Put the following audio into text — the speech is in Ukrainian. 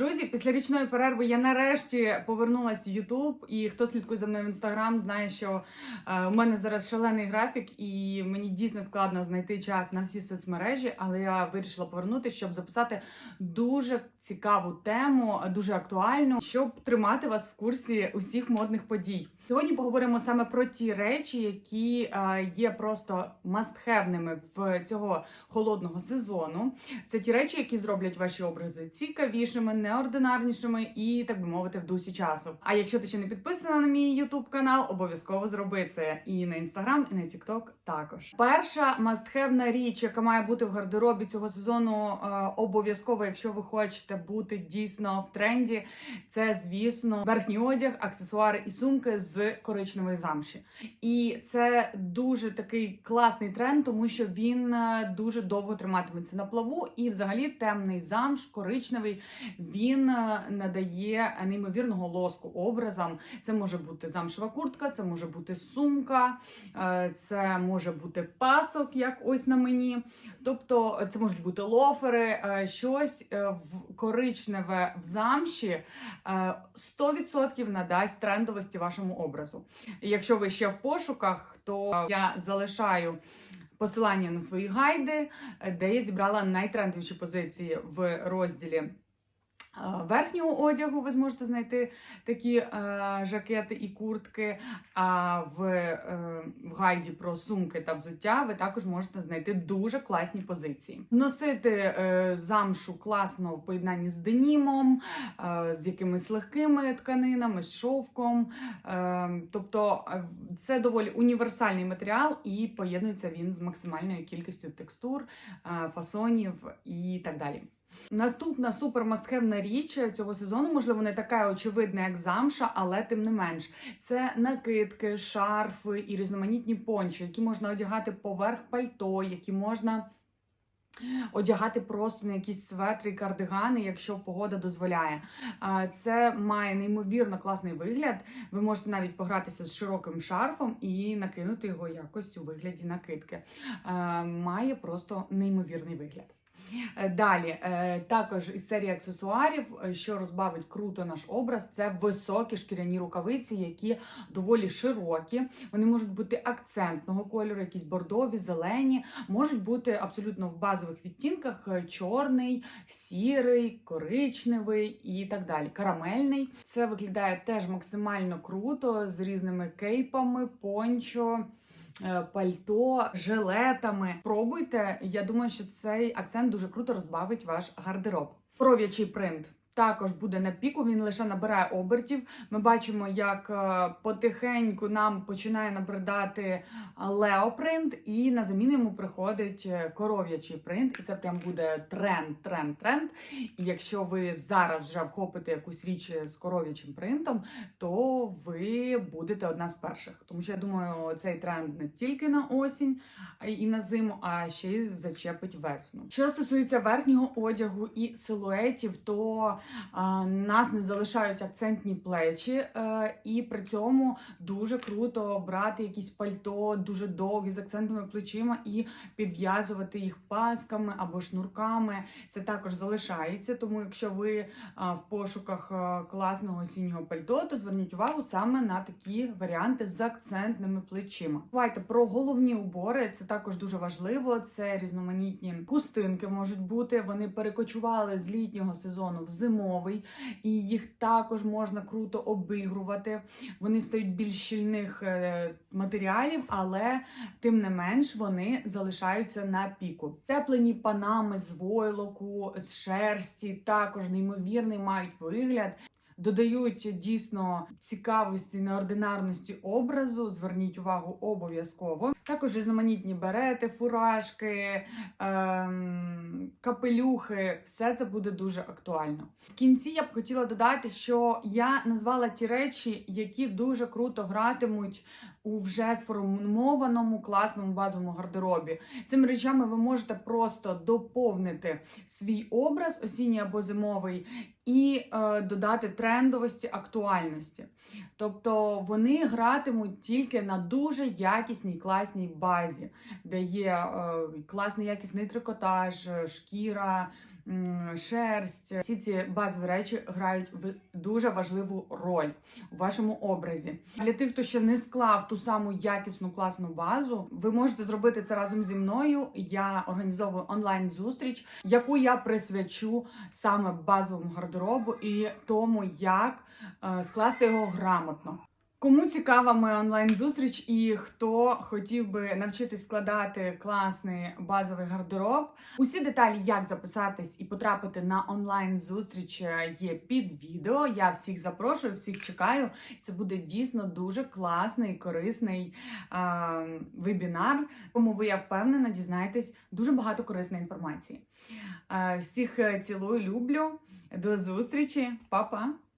друзі! Після річної перерви я нарешті повернулася в Ютуб. І хто слідкує за мною в інстаграм, знає, що е, у мене зараз шалений графік, і мені дійсно складно знайти час на всі соцмережі. Але я вирішила повернутися, щоб записати дуже цікаву тему, дуже актуальну, щоб тримати вас в курсі усіх модних подій. Сьогодні поговоримо саме про ті речі, які е, є просто мастхевними в цього холодного сезону. Це ті речі, які зроблять ваші образи цікавішими, неординарнішими і, так би мовити, в дусі часу. А якщо ти ще не підписана на мій YouTube канал, обов'язково зроби це і на Instagram, і на TikTok також. Перша мастхевна річ, яка має бути в гардеробі цього сезону, е, обов'язково, якщо ви хочете бути дійсно в тренді, це звісно верхній одяг, аксесуари і сумки з коричневої замші. І це дуже такий класний тренд, тому що він е, дуже довго триматиметься на плаву. І, взагалі, темний замш, коричневий, він е, надає неймовірного лоску образам. Це може бути замшева куртка, це може бути сумка, е, це може бути пасок, як ось на мені. Тобто, це можуть бути лофери, щось в коричневе в замші е, 100% надасть трендовості вашому образу. Якщо ви ще в пошуках, то я залишаю. Посилання на свої гайди, де я зібрала найтрендовіші позиції в розділі верхнього одягу. Ви зможете знайти такі е, жакети і куртки. А в, е, в гайді про сумки та взуття ви також можете знайти дуже класні позиції. Носити е, замшу класно в поєднанні з денімом, е, з якимись легкими тканинами, з шовком. Е, тобто е, це доволі універсальний матеріал і поєднується він з максимальною кількістю текстур, е, фасонів і так далі. Наступна супермастхевна річ цього сезону, можливо, не така очевидна, як замша, але тим не менш, це накидки, шарфи і різноманітні пончі, які можна одягати поверх пальто, які можна. Одягати просто на якісь светри, кардигани, якщо погода дозволяє. Це має неймовірно класний вигляд. Ви можете навіть погратися з широким шарфом і накинути його якось у вигляді накидки. Має просто неймовірний вигляд. Е, Далі, е, також із серії аксесуарів, е, що розбавить круто наш образ, це високі шкіряні рукавиці, які доволі широкі. Вони можуть бути акцентного кольору, якісь бордові, зелені, можуть бути абсолютно в базових відтінках: чорний, сірий, коричневий і так далі. Карамельний. Це виглядає теж максимально круто з різними кейпами, пончо пальто, жилетами. Пробуйте. Я думаю, що цей акцент дуже круто розбавить ваш гардероб. Пров'ячий принт. Також буде на піку, він лише набирає обертів. Ми бачимо, як е, потихеньку нам починає набридати леопринт, і на заміну йому приходить е, коров'ячий принт. І це прям буде тренд, тренд, тренд. І якщо ви зараз вже вхопите якусь річ з коров'ячим принтом, то ви будете одна з перших. Тому що я думаю, цей тренд не тільки на осінь й на зиму, а ще й зачепить весну. Що стосується верхнього одягу і силуетів, то нас не залишають акцентні плечі, е, і при цьому дуже круто брати якісь пальто дуже довгі з акцентними плечима і підв'язувати їх пасками або шнурками. Це також залишається. Тому, якщо ви в пошуках класного осіннього пальто, то зверніть увагу саме на такі варіанти з акцентними плечима. Давайте про головні убори. Це також дуже важливо. Це різноманітні хустинки можуть бути. Вони перекочували з літнього сезону в зимовий, і їх також можна круто обігрувати. Вони стають більш щільних е, матеріалів, але тим не менш вони залишаються на піку. Теплені панами з войлоку, з шерсті, також неймовірний мають вигляд. Додають дійсно цікавості, неординарності образу. Зверніть увагу обов'язково. Також різноманітні берети, фуражки, ем, капелюхи. Все це буде дуже актуально. В кінці я б хотіла додати, що я назвала ті речі, які дуже круто гратимуть у вже сформованому класному базовому гардеробі. Цими речами ви можете просто доповнити свій образ осінній або зимовий і е, додати трендовості, актуальності. Тобто вони гратимуть тільки на дуже якісній класній базі, де є е, класний якісний трикотаж, е, шкіра. Шерсть. Всі ці базові речі грають в- дуже важливу роль у вашому образі. Для тих, хто ще не склав ту саму якісну класну базу, ви можете зробити це разом зі мною. Я організовую онлайн зустріч, яку я присвячу саме базовому гардеробу і тому, як е, скласти його грамотно. Кому цікава моя онлайн-зустріч і хто хотів би навчитись складати класний базовий гардероб, усі деталі, як записатись і потрапити на онлайн-зустріч, е, є під відео. Я всіх запрошую, всіх чекаю. Це буде дійсно дуже класний, корисний а, вебінар, тому ви я впевнена, дізнаєтесь дуже багато корисної інформації. Е, всіх е, цілую, люблю. До зустрічі, Па-па!